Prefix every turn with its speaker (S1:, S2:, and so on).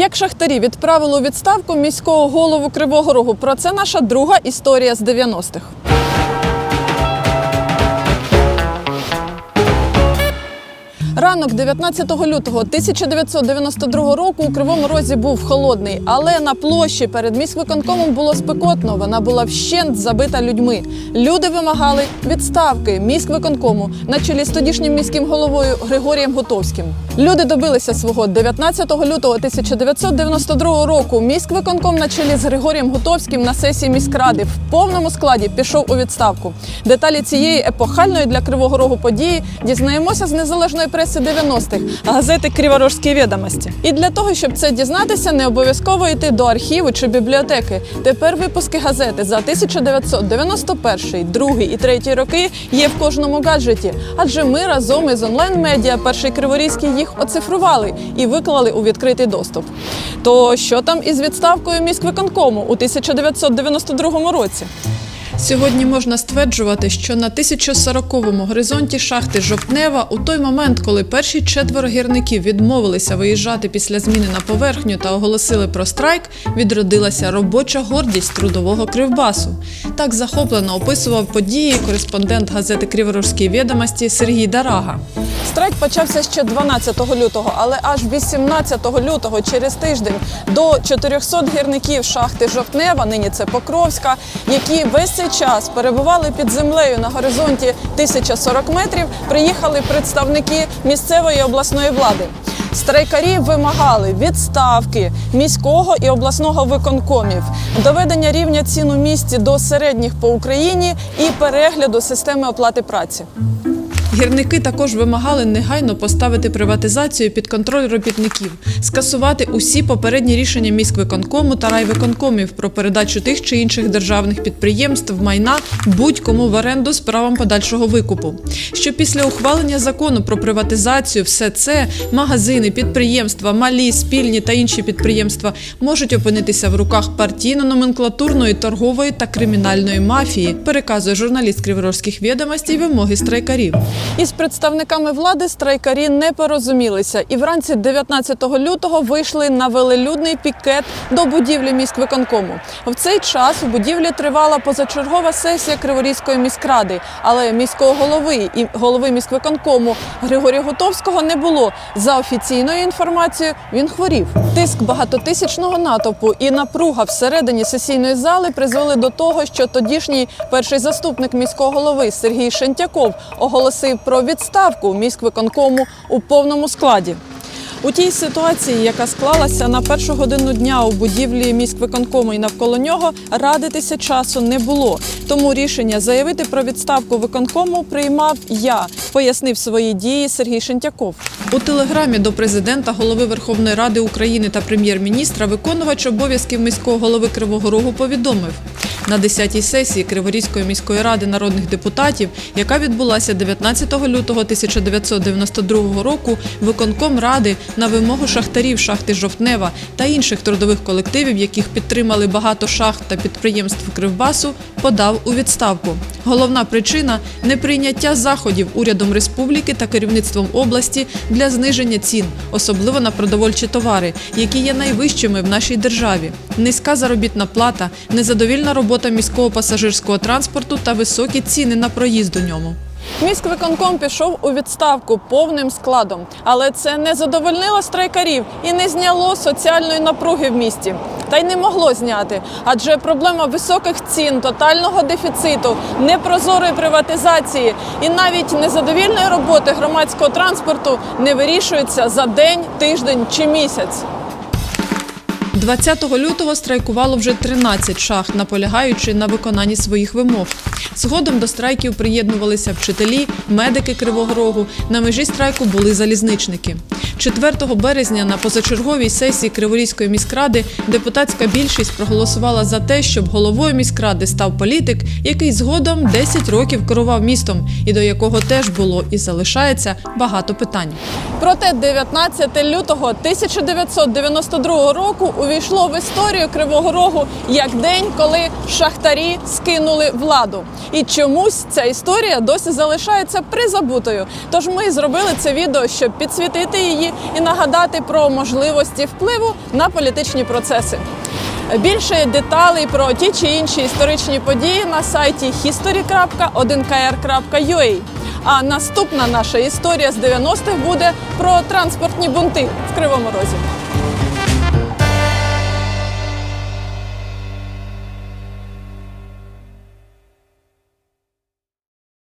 S1: Як шахтарі відправили у відставку міського голову Кривого Рогу? Про це наша друга історія з 90-х. Ранок 19 лютого 1992 року у Кривому Розі був холодний, але на площі перед міськвиконкомом було спекотно. Вона була вщент забита людьми. Люди вимагали відставки міськвиконкому на чолі з тодішнім міським головою Григорієм Гутовським. Люди добилися свого 19 лютого 1992 року. Міськвиконком на чолі з Григорієм Гутовським на сесії міськради в повному складі пішов у відставку. Деталі цієї епохальної для Кривого Рогу події дізнаємося з незалежної преси 90-х газети Криворожські відомості. І для того, щоб це дізнатися, не обов'язково йти до архіву чи бібліотеки. Тепер випуски газети за 1991, 2 і 3 роки є в кожному гаджеті. Адже ми разом із онлайн-медіа перший Криворізький їх оцифрували і виклали у відкритий доступ. То що там із відставкою міськвиконкому у 1992 році? Сьогодні можна стверджувати, що на 1040-му горизонті шахти Жовтнева у той момент, коли перші четверо гірників відмовилися виїжджати після зміни на поверхню та оголосили про страйк, відродилася робоча гордість трудового кривбасу. Так захоплено описував події кореспондент газети Криворожські відомості Сергій Дарага. Страйк почався ще 12 лютого, але аж 18 лютого, через тиждень, до 400 гірників шахти Жовтнева, нині це Покровська, які весь цей час перебували під землею на горизонті 1040 метрів, приїхали представники місцевої обласної влади. Страйкарі вимагали відставки міського і обласного виконкомів, доведення рівня цін у місті до середніх по Україні і перегляду системи оплати праці. Гірники також вимагали негайно поставити приватизацію під контроль робітників, скасувати усі попередні рішення міськвиконкому та райвиконкомів про передачу тих чи інших державних підприємств майна будь-кому в оренду з правом подальшого викупу. Що після ухвалення закону про приватизацію все це магазини, підприємства, малі, спільні та інші підприємства можуть опинитися в руках партійно-номенклатурної, торгової та кримінальної мафії, переказує журналіст Криворожських відомостей вимоги страйкарів. Із представниками влади страйкарі не порозумілися і вранці 19 лютого вийшли на велелюдний пікет до будівлі міськвиконкому. В цей час у будівлі тривала позачергова сесія Криворізької міськради, але міського голови і голови міськвиконкому Григорія Гутовського не було. За офіційною інформацією, він хворів. Тиск багатотисячного натовпу і напруга всередині сесійної зали призвели до того, що тодішній перший заступник міського голови Сергій Шентяков оголосив про відставку міськвиконкому у повному складі. У тій ситуації, яка склалася на першу годину дня у будівлі міськвиконкому і навколо нього, радитися часу не було. Тому рішення заявити про відставку виконкому приймав я, пояснив свої дії Сергій Шентяков. У телеграмі до президента, голови Верховної Ради України та прем'єр-міністра виконувач обов'язків міського голови Кривого Рогу повідомив. На 10-й сесії Криворізької міської ради народних депутатів, яка відбулася 19 лютого 1992 року, виконком ради на вимогу шахтарів шахти Жовтнева та інших трудових колективів, яких підтримали багато шахт та підприємств Кривбасу, подав у відставку. Головна причина неприйняття заходів урядом республіки та керівництвом області для зниження цін, особливо на продовольчі товари, які є найвищими в нашій державі. Низька заробітна плата, незадовільна робота міського пасажирського транспорту та високі ціни на проїзд у ньому. Міськвиконком пішов у відставку повним складом, але це не задовольнило страйкарів і не зняло соціальної напруги в місті. Та й не могло зняти, адже проблема високих цін, тотального дефіциту, непрозорої приватизації і навіть незадовільної роботи громадського транспорту не вирішується за день, тиждень чи місяць. 20 лютого страйкувало вже 13 шахт, наполягаючи на виконанні своїх вимог. Згодом до страйків приєднувалися вчителі, медики Кривого Рогу. На межі страйку були залізничники. 4 березня на позачерговій сесії Криворізької міськради депутатська більшість проголосувала за те, щоб головою міськради став політик, який згодом 10 років керував містом, і до якого теж було і залишається багато питань. Проте 19 лютого 1992 року увійшло в історію Кривого Рогу як день, коли шахтарі скинули владу. І чомусь ця історія досі залишається призабутою. Тож ми зробили це відео, щоб підсвітити її і нагадати про можливості впливу на політичні процеси. Більше деталей про ті чи інші історичні події на сайті history.1kr.ua. А наступна наша історія з 90-х буде про транспортні бунти в Кривому Розі.